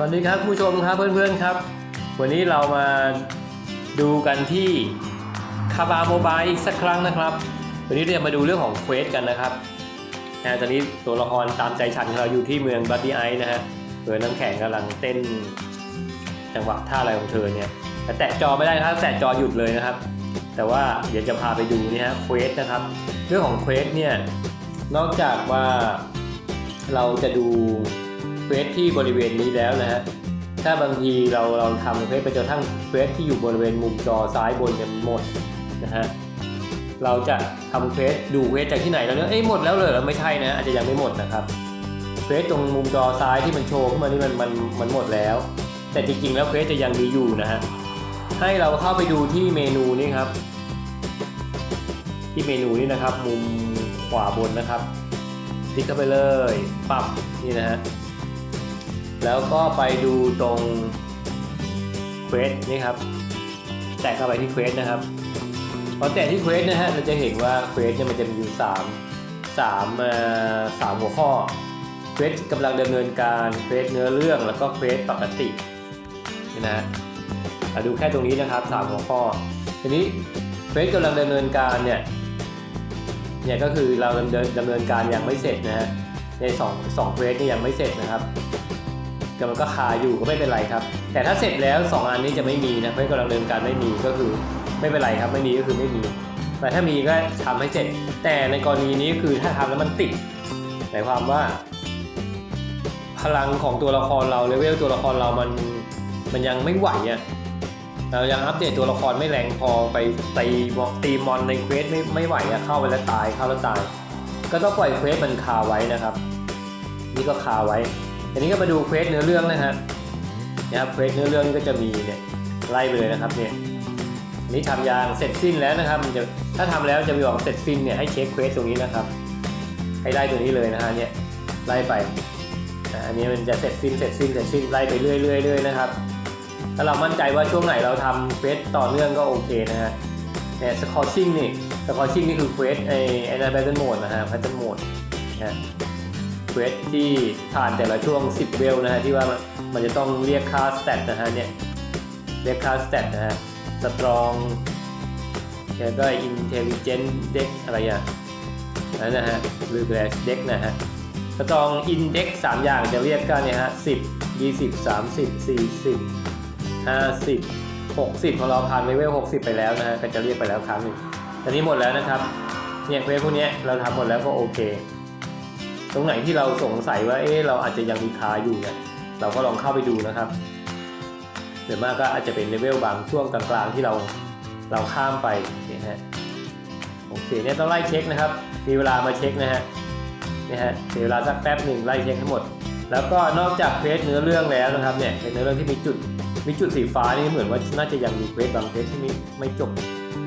สวัสดีครับผู้ชมครับเพื่อนๆครับ วันนี้เรามาดูกันที่คาบาโมบายอีกสักครั้งนะครับ วันนี้เราจะมาดูเรื่องของเควสกันนะครับนะตอนนี้ตัวละครตามใจฉันของเราอยู่ที่เมืองบัตตี้ไอซ์นะฮะเออน้ำแข็งกำลังเต้นจังหวะท่าอะไรของเธอเนี่ยแต่แตะจอไม่ได้นะครับแตะจอหยุดเลยนะครับ แต่ว่าเดี๋ยวจะพาไปดูนี่ฮะเควสนะครับ เรื่องของเควสเนี่ยนอกจากว่าเราจะดู เควสที่บริเวณนี้แล้วนะฮะถ้าบางทีเราเราทำเควสไปจนทั้งเควสที่อยู่บริเวณมุมจอซ้ายบนเนี่ยหมดนะฮะเราจะทำเควสดูเควสจากที่ไหนแล้วเนี่ยเอ้ยหมดแล้วเลยเหรอไม่ใช่นะอาจจะยังไม่หมดนะครับเควสตรงมุมจอซ้ายที่มันโชว์ขึ้นมานี่มันมันมันหมดแล้ว แต่จริงๆแล้วเควสจะยังมีอยู่นะฮะให้เราเข้าไปดูที่เมนูนี่ครับ ที่เมนูนี่นะครับ มุมขวาบนนะครับคลิกเข้าไปเลยปรับนี่นะฮะ แล้วก็ไปดูตรงเควสนี่ครับ แตะเข้าไปที่เควสนะครับ พอแตะที่เควสนะฮะเราจะเห็นว่าเควสเนี่ยมันจะมีอยู่สามสามสามหัวข้อเควสกำลังดำเนินการเควสเนื้อเรื่องแล้วก็เควสปกตินี่นะฮะอะดูแค่ตรงนี้นะครับสามหัวข้อทีนี้เควสกำลังดำเนินการเนี่ยเนี่ยก็คือเราดำเนินดำเนินการยังไม่เสร็จนะฮะในสองสองเควสนี่ยังไม่เสร็จนะครับ แต่มันก็คาอยู่ก็ไม่เป็นไรครับ แต่ถ้าเสร็จแล้ว 2 อันนี้จะไม่มีนะเควสกำลังเนินการไม่มีก็คือไม่เป็นไรครับ ไม่มีก็คือไม่มี แต่ถ้ามีก็ทำให้เสร็จ แต่ในกรณีนี้คือถ้าทำแล้วมันติดหมายความว่า พลังของตัวละครเราเลเวลตัวละครเรามันมันยังไม่ไหวอะเรายังอัปเดตตัวละครไม่แรงพอไปตีตีมอนในเควสไม่ไม่ไหวอะเข้าไปแล้วตายเข้าแล้วตาย ก็ต้องปล่อยเควสมันคาไว้นะครับ นี่ก็คาไว้ ทีนี้ก็มาดูเควสเนื้อเรื่องนะฮะนะครับเควสเนื้อเรื่องก็จะมีเนี่ยไล่ไปเลยนะครับเนี่ยนี่ทำยางเสร็จสิ้นแล้วนะครับมันจะถ้าทำแล้วจะมีบอกเสร็จสิ้นเนี่ยให้เช็คเควสตรงนี้นะครับ ให้ไล่ตรงนี้เลยนะฮะเนี่ยไล่ไปอันนี้มันจะเสร็จสิ้นเสร็จสิ้นเสร็จสิ้นไล่ไปเรื่อยๆนะครับถ้าเรามั่นใจว่าช่วงไหนเราทำเควสต่อเนื่องก็โอเคนะฮะเนี่ยสคอร์ชิ่งนี่สคอร์ชิ่งนี่คือเควสไอไอ้นั่นแบทเทิลโหมดนะฮะแบทเทิลโหมดนะ ควสที่ผ่านแต่ละช่วง 10 เวลนะฮะที่ว่ามันจะต้องเรียกค่าสเตตนะฮะเนี่ยเรียกค่าสเตตนะฮะสตรองแล้วก็อินเทลเจนเด็กอะไรอะนั่นนะฮะหรือแบสเด็กนะฮะสตรองอินเด็กสามอย่างจะเรียกกันเนี่ยฮะสิบยี่สิบสามสิบสี่สิบ50 60ของเราผ่านเลเวล60ไปแล้วนะฮะก็จะเรียกไปแล้วครั้งหนึ่งตอนนี้หมดแล้วนะครับเนี่ยเควสพวกเนี้ยเราทำหมดแล้วก็โอเค ตรงไหนที่เราสงสัยว่าเอ๊ะเราอาจจะยังมีคาอยู่เนี่ยเราก็ลองเข้าไปดูนะครับเดี๋ยวมากก็อาจจะเป็นเลเวลบางช่วงกลางๆที่เราเราข้ามไปเนี่ยฮะโอเคเนี่ยต้องไล่เช็คนะครับ มีเวลามาเช็คนะฮะเนี่ยฮะเสียเวลาสักแป๊บหนึ่งไล่เช็คทั้งหมด แล้วก็นอกจากเควสเนื้อเรื่องแล้วนะครับเนี่ยเป็นเนื้อเรื่องที่มีจุดมีจุดสีฟ้านี่เหมือนว่าน่าจะยังมีเควสบางเควสที่ไม่ไม่จบ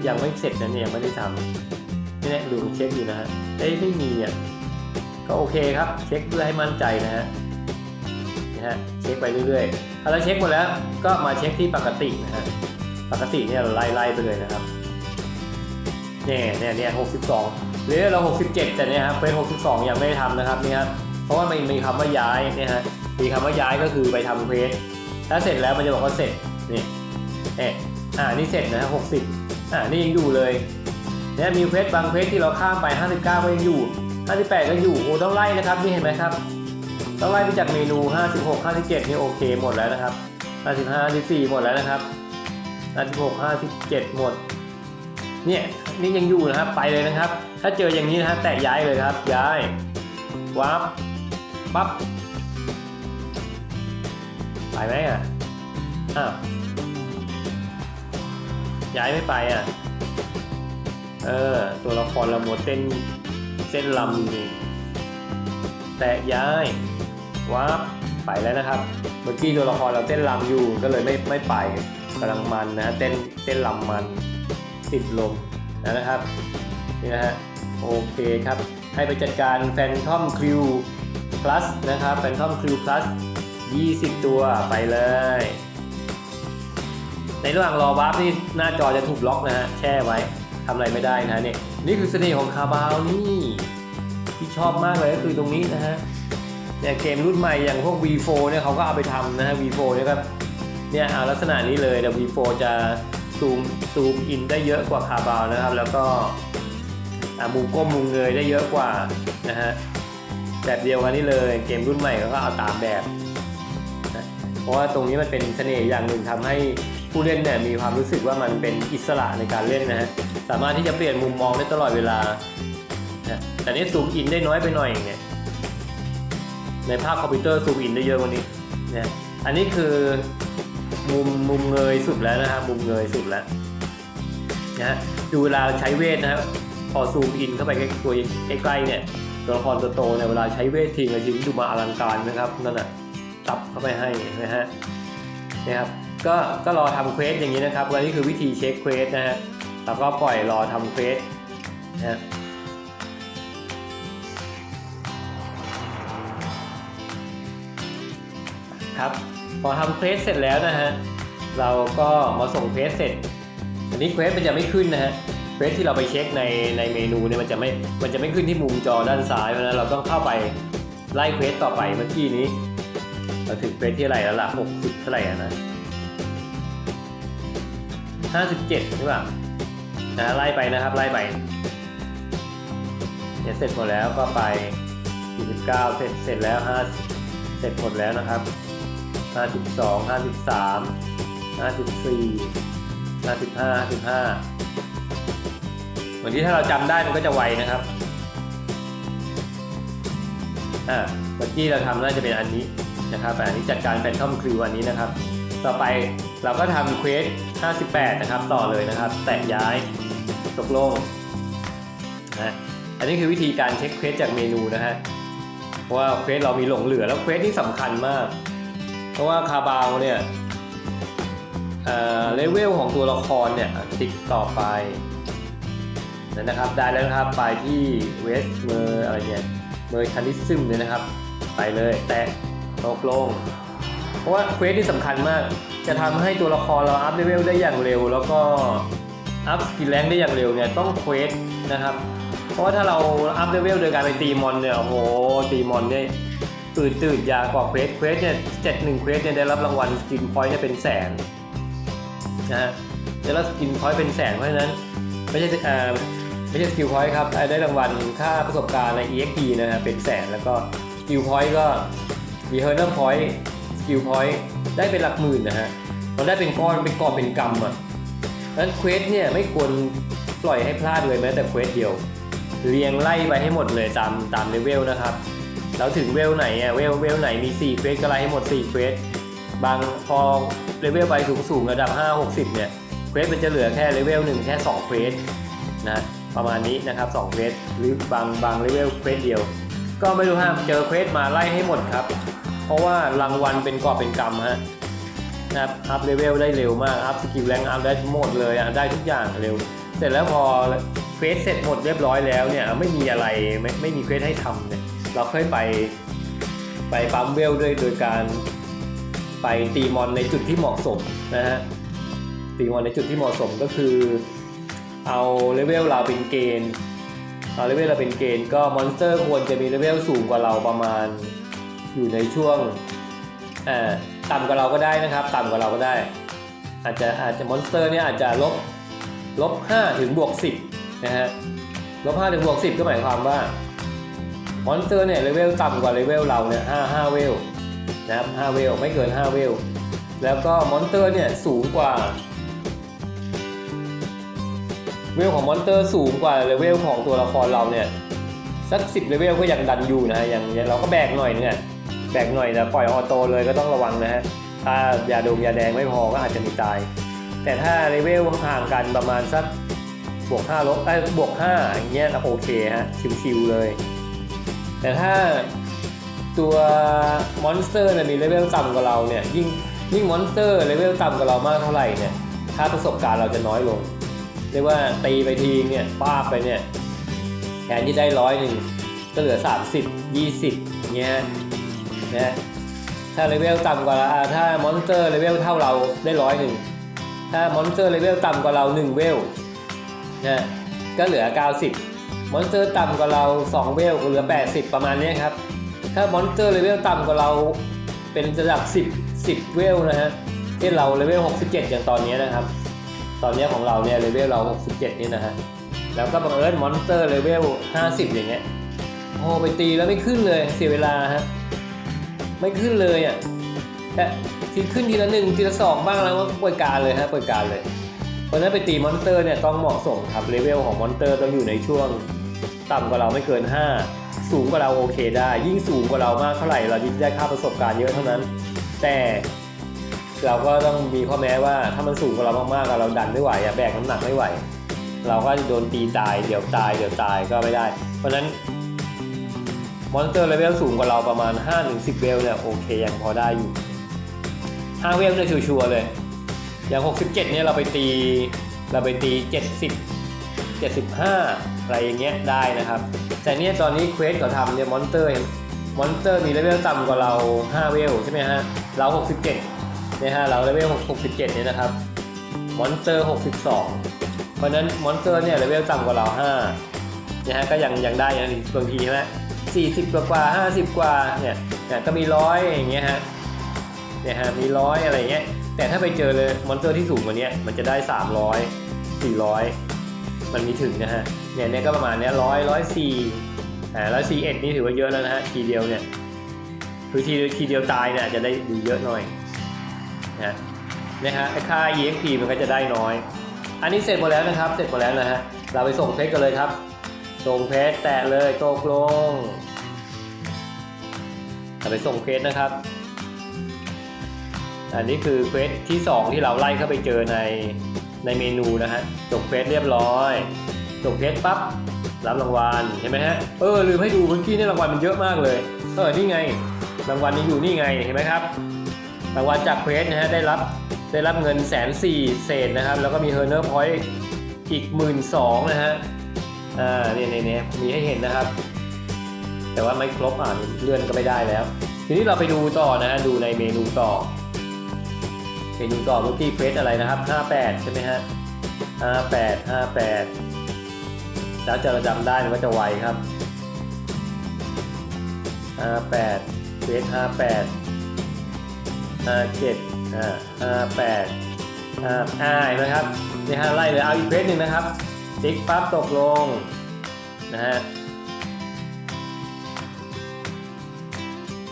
ยังไม่เสร็จนะเนี่ยยังไม่ได้ทำนี่แหละดูเช็คอยู่นะฮะเอ้ไม่มีอะ ก็โอเคครับ เช็คเพื่อให้มั่นใจนะฮะนะฮะเช็คไปเรื่อยๆพอเราเช็คหมดแล้วก็มาเช็คที่ปกตินะฮะปกติเนี่ยเราไล่ไล่ไปเลยนะครับเนี่ยเนี่ยเนี่ยหกสิบสองหรือเราหกสิบเจ็ดแต่เนี่ยครับเป็นหกสิบสองยังไม่ได้ทำนะครับนี่ครับเพราะว่ามันมีคำว่าย้ายเนี่ยฮะมีคำว่าย้ายก็คือไปทำเควสถ้าเสร็จแล้วมันจะบอกว่าเสร็จนี่เอ๊ะอ่านี่เสร็จนะหกสิบอ่านี่ยังอยู่เลยเนี่ยมีเควสบางเควสที่เราข้ามไป59ก็ยังอยู่ 58ก็อยู่โอ้ต้องไล่นะครับนี่เห็นไหมครับ ต้องไล่ไปจากเมนู 56 57นี่โอเคหมดแล้วนะครับ55 54หมดแล้วนะครับ56 57 หมด เนี่ยนี่ยังอยู่นะครับไปเลยนะครับ ถ้าเจออย่างนี้นะฮะแตะย้ายเลยครับ ย้ายวับปั๊บไปไหมอะอ้าวย้ายไม่ไปอะ เออ ตัวละครเราหมดเส้น เส้นลำนี่แต่ย้ายวับไปแล้วนะครับ เมื่อกี้ตัวละครเราเต้นลำอยู่ก็เลยไม่ไม่ไปกำลังมันนะเต้นเต้นลำมันติดลมนะครับนี่นะฮะโอเคครับ ให้ไปจัดการ Phantom Crew Plus นะครับ Phantom Crew Plus 20 ตัวไปเลย ในระหว่างรอวาร์ปนี่หน้าจอจะถูกล็อกนะฮะแช่ไว้ทำอะไรไม่ได้นะเนี่ย นี่คือเสน่ห์ของคาบาวนี่ที่ชอบมากเลยก็คือตรงนี้นะฮะเนี่ยเกมรุ่นใหม่อย่างพวก V4 เนี่ยเขาก็เอาไปทำนะฮะ V4 เนี่ยครับเนี่ยเอาลักษณะนี้เลยแต่ V4 จะซูมซูมอินได้เยอะกว่าคาบาวนะครับ แล้วก็มุมก้มมุมเงยได้เยอะกว่านะฮะแบบเดียวกันนี่เลยเกมรุ่นใหม่เขาก็เอาตามแบบนะเพราะว่าตรงนี้มันเป็นเสน่ห์อย่างหนึ่งทำให้ ผู้เล่นเนี่ยมีความรู้สึกว่ามันเป็นอิสระในการเล่นนะฮะสามารถที่จะเปลี่ยนมุมมองได้ตลอดเวลานะแต่นี่ซูมอินได้น้อยไปหน่อยเนี่ยในภาพคอมพิวเตอร์ซูมอินได้เยอะกว่านี้นะอันนี้คือมุมมุมเงยสุดแล้วนะครับมุมเงยสุดแล้วนะฮะดูเวลาใช้เวทนะครับพอซูมอินเข้าไปใกล้ตัวใกล้ๆเนี่ยตัวละครตัวโตเนี่ยเวลาใช้เวททีละชิ้นดูมาอลังการนะครับนั่นน่ะตับเข้าไปให้นะฮะนี่ครับ ก็ก็รอทำเควสอย่างนี้นะครับและนี่คือวิธีเช็คเควสนะฮะแล้วก็ปล่อยรอทำเควสนะฮะครับพอทำเควสเสร็จแล้วนะฮะเราก็มาส่งเควสเสร็จอันนี้เควสมันจะไม่ขึ้นนะฮะเควสที่เราไปเช็คในในเมนูเนี่ยมันจะไม่มันจะไม่ขึ้นที่มุมจอด้านซ้ายเพราะนั้นเราต้องเข้าไปไล่เควสต่อไปเมื่อกี้นี้ เราถึงเควสที่อะไรแล้วล่ะ60เท่าไหร่นะ 57 ใช่ป่ะนะไล่ไปนะครับไล่ไปเนี่ยเสร็จหมดแล้วก็ไป 49 เสร็จเสร็จแล้ว 5 เสร็จหมดแล้วนะครับห้าสิบสองห้าสิบสามห้าสิบสี่ห้าสิบห้าห้าสิบห้าเหมือนที่ถ้าเราจำได้มันก็จะไวนะครับอ่าเมื่อกี้เราทำน่าจะเป็นอันนี้นะครับแต่อันนี้จัดการแฟนทอมคริวอันนี้นะครับ ต่อไป เราก็ทำเควส 58 นะครับ ต่อเลยนะครับ แตะย้ายตกลงนะอันนี้คือวิธีการเช็คเควสจากเมนูนะฮะว่าเควสเรามีหลงเหลือแล้วเควสที่สำคัญมาก เพราะว่าคาบาวเนี่ยเอ่อเลเวลของตัวละครเนี่ยติ๊กต่อไปนั่นนะครับได้แล้วครับไปที่เวสเมอร์อะไรเนี่ยเมอร์คันิซึมเนี่ยนะครับ ไปเลยแตะตกลง เพราะว่าเควสที่สำคัญมาก จะทำให้ตัวละครเราอัพเลเวลได้อย่างเร็ว แล้วก็อัพสกิลแรงได้อย่างเร็วเนี่ยต้องเควสนะครับ เพราะว่าถ้าเราอัพเลเวลโดยการไปตีมอนเนี่ยโอ้โหตีมอนเนี่ยตื่นตื่นยากว่าเควสเควสเนี่ยเจ็ดหนึ่งเควสเนี่ยได้รับรางวัลสกินพอยต์เนี่ยเป็นแสนนะฮะได้รับสกินพอยต์เป็นแสนเพราะฉะนั้นไม่ใช่เอ่อไม่ใช่สกิลพอยต์ครับได้รางวัลค่าประสบการณ์ใน EXP นะฮะเป็นแสนแล้วก็สกิลพอยต์ก็มีเฮอร์เนอร์พอยต์สกิลพอยต์ ได้เป็นหลักหมื่นนะฮะมันได้เป็นก้อนเป็นกอบเป็นกำอะดังนั้นเควสเนี่ยไม่ควรปล่อยให้พลาดเลยแม้แต่เควสเดียว เรียงไล่ไปให้หมดเลยตามตามเลเวลนะครับแล้วถึงเวลไหนอะเวลเวลไหนมี4เควสก็ไล่ให้หมด4เควสบางพอเลเวลไปสูงสูงระดับ 5 60 เนี่ยเควสมันจะเหลือแค่เลเวลหนึ่งแค่2เควสนะประมาณนี้นะครับ2เควสหรือบางบางเลเวลเควสเดียว ก็ไม่รู้ฮะเจอเควสมาไล่ให้หมดครับ ราะว่ารางวัลเป็นกอบเป็นกำฮะนะครับอัพเลเวลได้เร็วมาก อัพสกิลแรงอัพได้หมดเลยอะได้ทุกอย่างเร็ว เสร็จแล้วพอเควสเสร็จหมดเรียบร้อยแล้วเนี่ยไม่มีอะไรไม่ไม่มีเควสให้ทำเนี่ยเราค่อยไปไปปั๊มเวลด้วยโดยการไปตีมอนในจุดที่เหมาะสมนะฮะตีมอนในจุดที่เหมาะสมก็คือเอาเลเวลเราเป็นเกณฑ์เอาเลเวลเราเป็นเกณฑ์ก็มอนสเตอร์ควรจะมีเลเวลสูงกว่าเราประมาณ อยู่ในช่วงต่ำกว่าเราก็ได้นะครับ ต่ำกว่าเราก็ได้ อาจจะอาจจะมอนสเตอร์เนี่ยอาจจะลบลบ5ถึงบวก10นะฮะลบ5ถึงบวก10 ก็หมายความว่ามอนสเตอร์เนี่ยเลเวลต่ำกว่าเลเวลเราเนี่ยห้าห้าเวลนะครับห้าเวลไม่เกินห้าเวลแล้วก็มอนสเตอร์เนี่ยสูงกว่าเวลของมอนสเตอร์สูงกว่าเลเวลของตัวละครเราเนี่ยสักสิบเลเวลก็ยังดันอยู่นะฮะอย่างเราก็แบกหน่อยนึงอะ แบกหน่อยแต่ปล่อยออโต้เลยก็ต้องระวังนะฮะ ถ้ายาดมยาแดงไม่พอก็อาจจะมีตาย แต่ถ้าเลเวลห่างกันประมาณสักบวก5ลบไอ้บวก5อย่างเงี้ยโอเคฮะชิวๆเลย แต่ถ้าตัวมอนสเตอร์เนี่ยมีเลเวลต่ำกว่าเราเนี่ยยิ่งยิ่งมอนสเตอร์เลเวลต่ำกว่าเรามากเท่าไหร่เนี่ยค่าประสบการณ์เราจะน้อยลงเรียกว่าตีไปทีเนี่ยป้าไปเนี่ยแทนที่ได้ร้อยหนึ่งก็เหลือ 30 20เงี้ย นะถ้าเลเวลต่ำกว่าถ้ามอนสเตอร์เลเวลเท่าเราได้ร้อยหนึ่งถ้ามอนสเตอร์เลเวลต่ำกว่าเรา1เวลนะก็เหลือ 90 มอนสเตอร์ต่ำกว่าเรา 2 เวลก็เหลือ 80 ประมาณนี้ครับ ถ้ามอนสเตอร์เลเวลต่ำกว่าเราเป็นระดับ 10 10 เวลนะฮะที่เราเลเวล 67 อย่างตอนนี้นะครับ ตอนนี้ของเราเนี่ยเลเวลเรา 67 นี่นะฮะ แล้วก็บังเอิญมอนสเตอร์เลเวล 50 อย่างเงี้ย โอ้ไปตีแล้วไม่ขึ้นเลยเสียเวลาฮะ ไม่ขึ้นเลยอะแต่ทีขึ้นทีละหนึ่งทีละสองบ้างแล้วก็ปล่อยการเลยฮะปล่อยการเลย เพราะฉะนั้นไปตีมอนสเตอร์เนี่ยต้องเหมาะสมครับเลเวลของมอนสเตอร์ต้องอยู่ในช่วงต่ำกว่าเราไม่เกิน 5 สูงกว่าเราโอเคได้ ยิ่งสูงกว่าเรามากเท่าไหร่เรายิ่งได้ค่าประสบการณ์เยอะเท่านั้น แต่เราก็ต้องมีข้อแม้ว่าถ้ามันสูงกว่าเรามากๆเราดันไม่ไหวอะแบกน้ำหนักไม่ไหว เราก็จะโดนตีตายเดี๋ยวตายเดี๋ยวตายก็ไม่ได้ เพราะฉะนั้น มอนสเตอร์เลเวลสูงกว่าเราประมาณ 5-10 เวลเนี่ยโอเคยังพอได้อยู่ 5 เวลเนี่ยชัวร์เลย อย่าง 67 เนี่ยเราไปตีเราไปตี 70 75 อะไรอย่างเงี้ยได้นะครับ แต่เนี่ยตอนนี้เควสเขาทำเนี่ยมอนสเตอร์มอนสเตอร์มีเลเวลต่ำกว่าเรา 5 เวลใช่ไหมฮะเรา 67เนี่ยฮะเราเลเวล67 เนี่ยนะครับมอนสเตอร์ 62 เพราะฉะนั้นมอนสเตอร์เนี่ยเลเวลต่ำกว่าเรา 5นะฮะก็ยังยังได้นะบางทีใช่ไหม 40 กว่ากว่า50 กว่าเนี่ยเนี่ยก็มีร้อยอย่างเงี้ยฮะเนี่ยฮะมีร้อยอะไรเงี้ยแต่ถ้าไปเจอเลยมอนสเตอร์ที่สูงกว่านี้มันจะได้ 300 400 มันมีถึงนะฮะเนี่ยเนี่ยก็ประมาณเนี้ยร้อยร้อยสี่อ่าร้อยสี่เอ็ดนี่ถือว่าเยอะแล้วนะฮะทีเดียวเนี่ยคือทีทีเดียวตายเนี่ยจะได้ดูเยอะหน่อยนะนะฮะไอ้ค่า EXP มันก็จะได้น้อย อันนี้เสร็จหมดแล้วนะครับ เสร็จหมดแล้วนะฮะเราไปส่งเพชรกันเลยครับ ส่งเพชรแตะเลยตกลงเราไปส่งเพชรนะครับ อันนี้คือเควสที่ 2 ที่เราไล่เข้าไปเจอในในเมนูนะฮะจบเควสเรียบร้อยจบเควสปั๊บรับรางวัลเห็นไหมฮะเออลืมให้ดูเมื่อกี้นี่รางวัลมันเยอะมากเลยเออนี่ไง รางวัลนี้อยู่นี่ไงเห็นไหมครับรางวัลจากเควสนะฮะได้รับได้รับเงินแสนสี่เศษนะครับ แล้วก็มีเฮอร์เนอร์พอยต์อีกหมื่นสองนะฮะ อ่าเนี่ยเนี่ยมีให้เห็นนะครับ แต่ว่าไม่ครบอ่านเลื่อนก็ไม่ได้แล้ว ทีนี้เราไปดูต่อนะฮะดูในเมนูต่อเมนูต่อเมื่อกี้เควสอะไรนะครับ 58 ใช่ไหมฮะ 58 58 แล้วจะจำได้มันก็จะไวครับ 58เควส58 57อ่า58อ่าอ่าเห็นไหมครับนี่ฮะไล่เลยเอาอีกเควสหนึ่งนะครับ ติ๊กปั๊บตกลงนะฮะ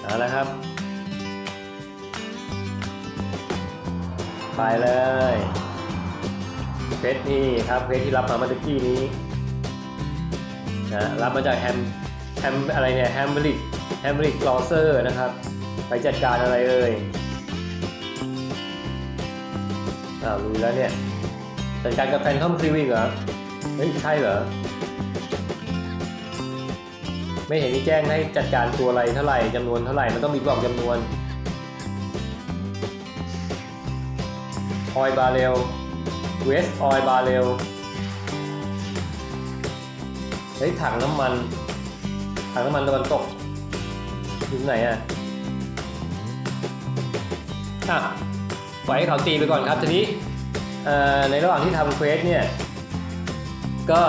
เอาละครับ ไปเลยเพชรนี่ครับเพชรที่รับมาเมื่อกี้นี้นะรับมาจากแฮมแฮมอะไรเนี่ยแฮมบริกแฮมบริกลอเซอร์นะครับ ไปจัดการอะไรเอ่ยอ้าวรู้แล้วเนี่ยจัดการกับแฟนคอมคลิวิกเหรอ เฮ้ยใช่เหรอ ไม่เห็นมีแจ้งให้จัดการตัวอะไรเท่าไหร่จำนวนเท่าไหร่มันต้องมีบอกจำนวนออยบาเรลเวสออยบาเรลเฮ้ยถังน้ำมันถังน้ำมันตะวันตกอยู่ไหนอะอะปล่อยให้เขาตีไปก่อนครับทีนี้ในระหว่างที่ทำเควสเนี่ย ก็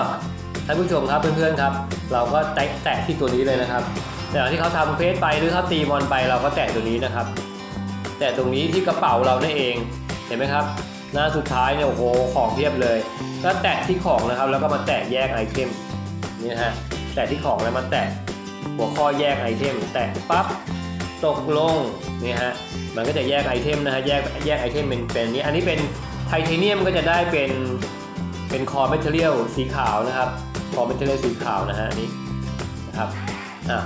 ท่านผู้ชมครับเพื่อนๆครับ เราก็แตะแตะที่ตัวนี้เลยนะครับแต่ที่เขาทำเควสไปหรือเขาตีมอนไปเราก็แตะตัวนี้นะครับ แต่ตรงนี้ที่กระเป๋าเรานั่นเองเห็นไหมครับ หน้าสุดท้ายเนี่ยโอ้โหของเพียบเลยก็แตะที่ของนะครับ แล้วก็มาแตะแยกไอเทมนี่ฮะแตะที่ของแล้วมาแตะหัวข้อแยกไอเทม แตะปั๊บตกลงนี่ฮะมันก็จะแยกไอเทมนะฮะแยกแยกไอเทมเป็นเป็นนนี้อันนี้เป็นไทเทเนียมก็จะได้เป็น เป็นคอเมทเลียลสีขาวนะครับ คอเมทเลียลสีขาวนะฮะอันนี้นะครับอะ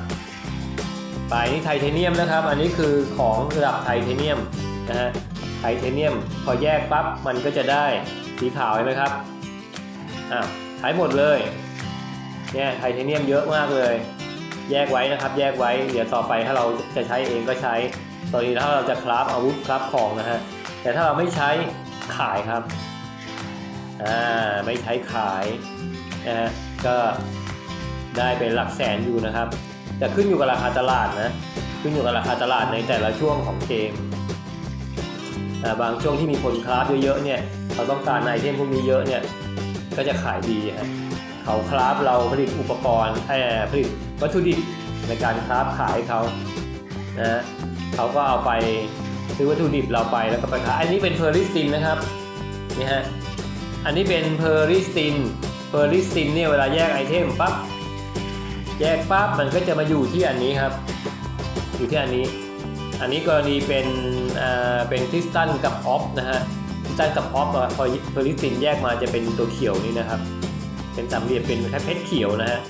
ไปนี่ไทเทเนียมนะครับ อันนี้คือของระดับไทเทเนียมนะฮะไทเทเนียมพอแยกปั๊บมันก็จะได้สีขาวเห็นไหมครับอะขายหมดเลยเนี่ยไทเทเนียมเยอะมากเลย แยกไว้นะครับ แยกไว้เดี๋ยวต่อไปถ้าเราจะใช้เองก็ใช้ตอนนี้ถ้าเราจะคราฟอาวุธคราฟของนะฮะแต่ถ้าเราไม่ใช้ขายครับ อ่าไม่ใช้ขายนะฮะก็ได้เป็นหลักแสนอยู่นะครับ แต่ขึ้นอยู่กับราคาตลาดนะขึ้นอยู่กับราคาตลาดในแต่ละช่วงของเกมบางช่วงที่มีคนคราฟเยอะๆเนี่ยเขาต้องการไอเทมพวกนี้เยอะเนี่ยก็จะขายดีฮะเขาคราฟเราผลิตอุปกรณ์เอ่อผลิตวัตถุดิบในการคราฟขายเขานะเขาก็เอาไปซื้อวัตถุดิบเราไปแล้วก็ไปขายอันนี้เป็นเพอร์ลิสตินนะครับนี่ฮะ อันนี้เป็นเพอร์ลิสตินเพอร์ลิสตินเนี่ยเวลาแยกไอเทมปั๊บแยกปั๊บมันก็จะมาอยู่ที่อันนี้ครับ อยู่ที่อันนี้ อันนี้กรณีเป็นอ่าเป็นคริสตัลกับออฟนะฮะคริสตัลกับออฟพอเพอร์ลิสตินแยกมาจะเป็นตัวเขียวนี่นะครับ เป็นสามเหลี่ยมเป็นแค่เพชรเขียวนะฮะ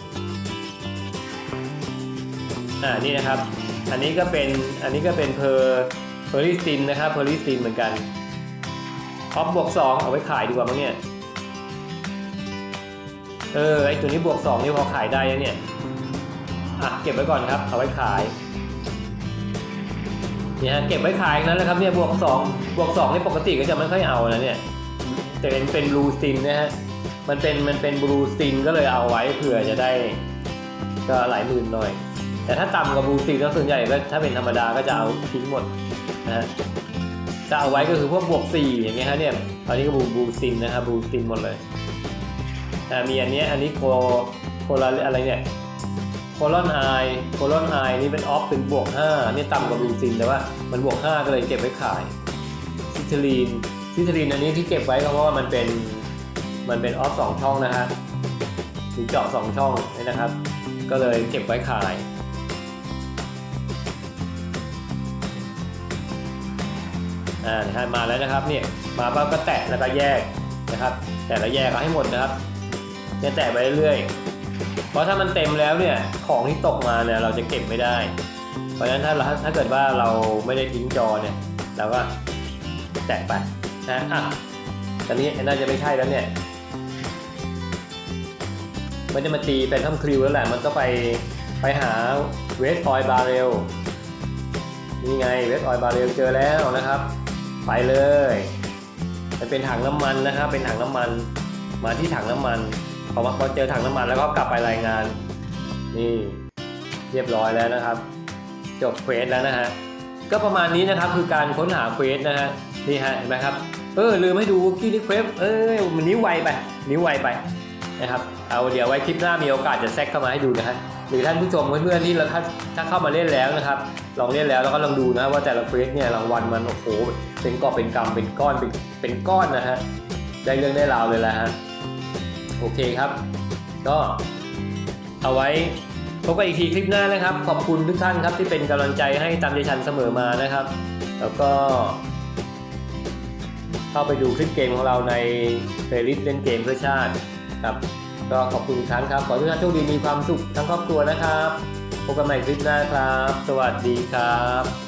อ่านี่นะครับ อันนี้ก็เป็นอันนี้ก็เป็นเพอร์เพอร์ลิสตินนะครับเพอร์ลิสตินเหมือนกัน ออฟบวกสองเอาไว้ขายดีกว่ามั้งเนี่ย เออไอตัวนี้บวกสองนี่พอขายได้แล้วเนี่ย อะเก็บไว้ก่อนครับ เอาไว้ขายเนี่ยฮะเก็บไว้ขายนั้นแหละครับเนี่ยบวกสองบวกสองนี่ปกติก็จะไม่ค่อยเอานะเนี่ยแต่เป็นเป็นบลูสตินนะฮะมันเป็นมันเป็นบลูสตินก็เลยเอาไว้เผื่อจะได้ก็หลายหมื่นหน่อย แต่ถ้าต่ำกว่าบลูสตินก็ส่วนใหญ่ก็ถ้าเป็นธรรมดาก็จะเอาทิ้งหมดนะฮะ จะเอาไว้ก็คือพวกบวกสี่อย่างเงี้ยฮะเนี่ยตอนนี้ก็บูบลูสตินนะครับบลูสตินหมดเลยอ่ามีอันนี้อันนี้โคโคลาอะไรเนี่ยโคลอนไอโคลอนไอนี่เป็นออฟเป็นบวก5นี่ต่ำกว่าบลูสตินแต่ว่ามันบวก 5 ก็เลยเก็บไว้ขายซิทลีนซิทลีนอันนี้ที่เก็บไว้ก็เพราะว่ามันเป็นมันเป็นออฟสองช่องนะฮะหรือเจาะสองช่องนี่นะครับ ก็เลยเก็บไว้ขาย อ่านะฮะมาแล้วนะครับเนี่ยมาปั๊บก็แตะแล้วก็แยกนะครับ แต่ละแยกเอาให้หมดนะครับเนี่ยแตะไปเรื่อยๆเพราะถ้ามันเต็มแล้วเนี่ยของที่ตกมาเนี่ยเราจะเก็บไม่ได้ เพราะฉะนั้นถ้าเราถ้าเกิดว่าเราไม่ได้ทิ้งจอเนี่ยเราก็แตะไปนะอะตอนนี้น่าจะไม่ใช่แล้วเนี่ยมันจะมาตีเป็นทัมคริวแล้วแหละมันก็ไปไปหาเวสออยบาเรลนี่ไงเวสออยบาเรลเจอแล้วนะครับ ไปเลยมันเป็นถังน้ำมันนะครับ เป็นถังน้ำมัน มาที่ถังน้ำมันพอมาพอเจอถังน้ำมันแล้วก็กลับไปรายงาน นี่เรียบร้อยแล้วนะครับ จบเควสแล้วนะฮะก็ประมาณนี้นะครับคือการค้นหาเควสนะฮะนี่ฮะเห็นไหมครับเออลืมให้ดูกี้นี่เควสเออมันนิ้วไวไป นิ้วไวไปนะครับเอาเดี๋ยวไว้คลิปหน้ามีโอกาสจะแซกเข้ามาให้ดูนะฮะ หรือท่านผู้ชมเพื่อนๆที่เราถ้าถ้าเข้ามาเล่นแล้วนะครับ ลองเล่นแล้วแล้วก็ลองดูนะว่าแต่ละเควสเนี่ยรางวัลมันโอ้โหเป็นกอบเป็นกำเป็นก้อนเป็นเป็นก้อนนะฮะได้เรื่องได้ราวเลยแหละฮะโอเคครับ ก็เอาไว้พบกันอีกทีคลิปหน้านะครับ ขอบคุณทุกท่านครับที่เป็นกำลังใจให้ตามใจฉันเสมอมานะครับ แล้วก็ เข้าไปดูคลิปเกมของเราในเพลย์ลิสต์เล่นเกมเพื่อชาติครับ ก็ขอบคุณอีกครั้งครับ ขอให้ทุกท่านโชคดีมีความสุขทั้งครอบครัวนะครับพบกันใหม่คลิปหน้าครับ สวัสดีครับ